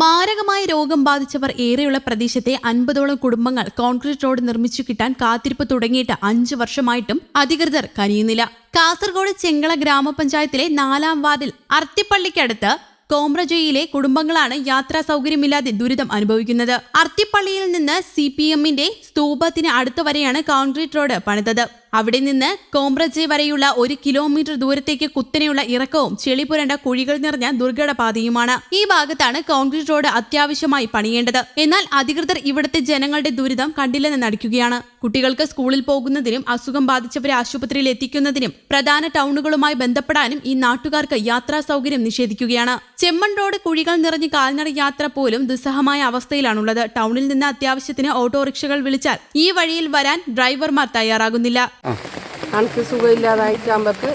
മാരകമായ രോഗം ബാധിച്ചവർ ഏറെയുള്ള പ്രദേശത്തെ അൻപതോളം കുടുംബങ്ങൾ കോൺക്രീറ്റ് റോഡ് നിർമ്മിച്ചു കിട്ടാൻ കാത്തിരിപ്പ് തുടങ്ങിയിട്ട് അഞ്ചു വർഷമായിട്ടും അധികൃതർ കനിയുന്നില്ല കാസർഗോഡ് ചെങ്കള ഗ്രാമപഞ്ചായത്തിലെ നാലാം വാർഡിൽ അർത്തിപ്പള്ളിക്കടുത്ത് കോമ്രജയിലെ കുടുംബങ്ങളാണ് യാത്രാ സൗകര്യമില്ലാതെ ദുരിതം അനുഭവിക്കുന്നത്. അർത്തിപ്പള്ളിയിൽ നിന്ന് സി പി എമ്മിന്റെ സ്തൂപത്തിന് അടുത്തുവരെയാണ് കോൺക്രീറ്റ് റോഡ് പണിതത്. അവിടെ നിന്ന് കോമ്രജെ വരെയുള്ള ഒരു കിലോമീറ്റർ ദൂരത്തേക്ക് കുത്തനെയുള്ള ഇറക്കവും ചെളി പുരണ്ട കുഴികൾ നിറഞ്ഞ ദുർഘടപാതയുമാണ്. ഈ ഭാഗത്താണ് കോൺക്രീറ്റ് റോഡ് അത്യാവശ്യമായി പണിയേണ്ടത്. എന്നാൽ അധികൃതർ ഇവിടുത്തെ ജനങ്ങളുടെ ദുരിതം കണ്ടില്ലെന്ന് നടിക്കുകയാണ്. കുട്ടികൾക്ക് സ്കൂളിൽ പോകുന്നതിനും അസുഖം ബാധിച്ചവരെ ആശുപത്രിയിൽ എത്തിക്കുന്നതിനും പ്രധാന ടൗണുകളുമായി ബന്ധപ്പെടാനും ഈ നാട്ടുകാർക്ക് യാത്രാ സൗകര്യം നിഷേധിക്കുകയാണ്. ചെമ്മൺ റോഡ് കുഴികൾ നിറഞ്ഞ് കാൽനട യാത്ര പോലും ദുസ്സഹമായ അവസ്ഥയിലാണുള്ളത്. ടൗണിൽ നിന്ന് അത്യാവശ്യത്തിന് ഓട്ടോറിക്ഷകൾ വിളിച്ചാൽ ഈ വഴിയിൽ വരാൻ ഡ്രൈവർമാർ തയ്യാറാകുന്നില്ല. എനിക്ക് സുഖമില്ലാതായിട്ടാകുമ്പോൾക്ക്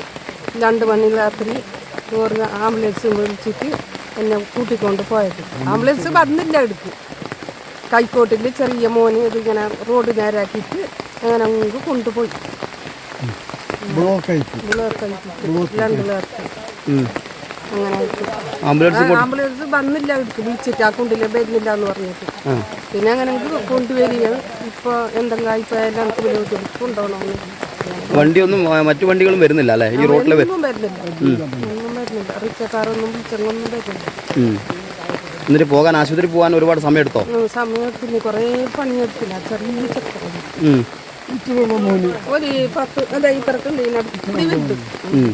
രണ്ട് മണി രാത്രി ചോറ് ആംബുലൻസ് വിളിച്ചിട്ട് എന്നെ കൂട്ടിക്കൊണ്ട് പോയത്. ആംബുലൻസ് വന്നില്ല എടുത്ത് കൈക്കോട്ടിൽ ചെറിയ മോന് ഇതിങ്ങനെ റോഡ് നേരാക്കിയിട്ട് അങ്ങനെ അങ്ങ് കൊണ്ടുപോയി. ബ്ലോക്ക് ആയിട്ട് ബ്ലോക്ക് ആക്കിയിട്ട് രണ്ട് പേർക്ക് അങ്ങനെ ആംബുലൻസ് വന്നില്ല അവർക്ക്. വിളിച്ചിട്ട് ആ വരുന്നില്ല എന്ന് പറഞ്ഞിട്ട് പിന്നെ അങ്ങനെ അങ്ങ് കൊണ്ടുവരികയാണ് ഇപ്പൊ എന്തെങ്കിലും ആയിപ്പോയാലും എനിക്ക് വലിയ വണ്ടിയൊന്നും മറ്റു വണ്ടികളും വരുന്നില്ല അല്ലേ? ഈ റോഡിൽ എന്നിട്ട് പോകാൻ ആശുപത്രി പോകാൻ ഒരുപാട് സമയം എടുത്തോ സമയത്തിന് കുറേ പണിയെടുത്തില്ല. ചെറിയ. ഒരു പത്ത് ഇതിനടുത്ത്. ഉം.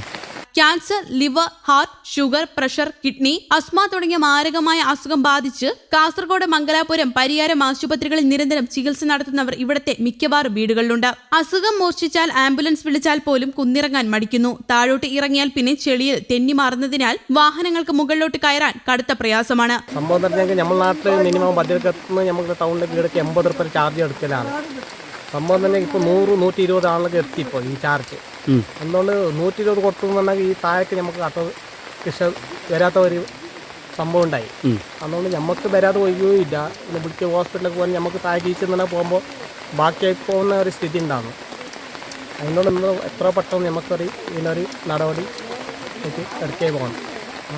Cancer liver heart sugar pressure kidney asthma തുടങ്ങിയ മാരകമായ അസുഖം ബാധിച്ച് കാസർഗോഡ് മംഗലാപുരം പരിയാരം ആശുപത്രികളിൽ നിരന്തരം ചികിത്സ നടത്തുന്നവർ ഇവിടത്തെ മിക്കവാറും വീടുകളിലുണ്ട്. അസുഖം മോർച്ചിച്ചാൽ ആംബുലൻസ് വിളിച്ചാൽ പോലും കുന്നിറങ്ങാൻ മടിക്കുന്നു. താഴോട്ട് ഇറങ്ങിയാൽ പിന്നെ ചെളിയിൽ തെന്നി മാറുന്നതിനാൽ വാഹനങ്ങൾക്ക് മുകളിലോട്ട് കയറാൻ കടുത്ത പ്രയാസമാണ്. സംഭവം മിനിമം നമുക്ക് ചാർജ് തന്നെ ഇപ്പോൾ നൂറ് നൂറ്റി ഇരുപത് ആളുകൾ എത്തി ഇപ്പോൾ ഈ ചാർജ്. അതുകൊണ്ട് നൂറ്റി ഇരുപത് കൊടുത്തുണ്ടെങ്കിൽ ഈ താഴേക്ക് നമുക്ക് കട്ട കൃഷ വരാത്ത ഒരു സംഭവം ഉണ്ടായി. അതുകൊണ്ട് നമുക്ക് വരാതെ ഒഴിയുകയില്ല പിന്നെ വിളിച്ച് ഹോസ്പിറ്റലിലേക്ക് പോകാൻ നമുക്ക് താഴേക്ക് ഈച്ചെന്നെ പോകുമ്പോൾ ബാക്കിയായി പോകുന്ന ഒരു സ്ഥിതി ഉണ്ടാകുന്നു അതിനോട് നമ്മൾ എത്ര പെട്ടെന്ന് നമുക്കൊരു ഇതിനൊരു നടപടി എനിക്ക് എടുക്കേ പോകണം.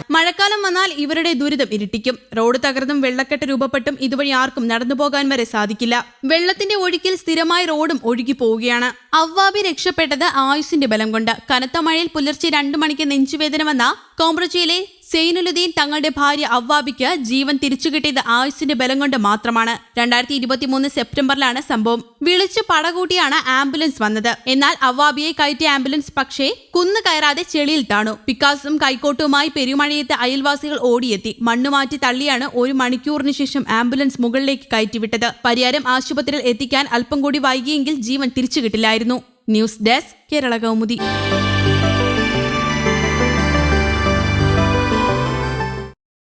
മഴക്കാലം വന്നാൽ ഇവരുടെ ദുരിതം ഇരട്ടിക്കും. റോഡ് തകർന്നും വെള്ളക്കെട്ട് രൂപപ്പെട്ടും ഇതുവഴി ആർക്കും നടന്നു പോകാൻ വരെ സാധിക്കില്ല. വെള്ളത്തിന്റെ ഒഴുക്കിൽ സ്ഥിരമായി റോഡും ഒഴുകി പോവുകയാണ്. അവ്വാബി രക്ഷപ്പെട്ടത് ആയുസിന്റെ ബലം കൊണ്ട്. കനത്ത മഴയിൽ പുലർച്ചെ രണ്ടു മണിക്ക് നെഞ്ചുവേദന വന്ന കോമ്രച്ചിയിലെ സെയ്നുലുദ്ദീൻ തങ്ങളുടെ ഭാര്യ അവ്വാബിക്ക് ജീവൻ തിരിച്ചു കിട്ടിയത് ആയുസിന്റെ ബലം കൊണ്ട് മാത്രമാണ്. രണ്ടായിരത്തി ഇരുപത്തിമൂന്ന് സെപ്റ്റംബറിലാണ് സംഭവം. വിളിച്ചു പടകൂട്ടിയാണ് ആംബുലൻസ് വന്നത്. എന്നാൽ അവ്വാബിയെ കയറ്റിയ ആംബുലൻസ് പക്ഷേ കുന്നു കയറാതെ ചെളിയിൽ താണു. പിക്കാസും കൈക്കോട്ടുമായി പെരുമഴയത്ത് അയൽവാസികൾ ഓടിയെത്തി. മണ്ണ് മാറ്റി തള്ളിയാണ് ഒരു മണിക്കൂറിന് ശേഷം ആംബുലൻസ് മുകളിലേക്ക് കയറ്റിവിട്ടത്. പരിയാരം ആശുപത്രിയിൽ എത്തിക്കാൻ അല്പം കൂടി വൈകിയെങ്കിൽ ജീവൻ തിരിച്ചു കിട്ടില്ലായിരുന്നു ന്യൂസ് ഡെസ്ക് കേരള കൗമുദി.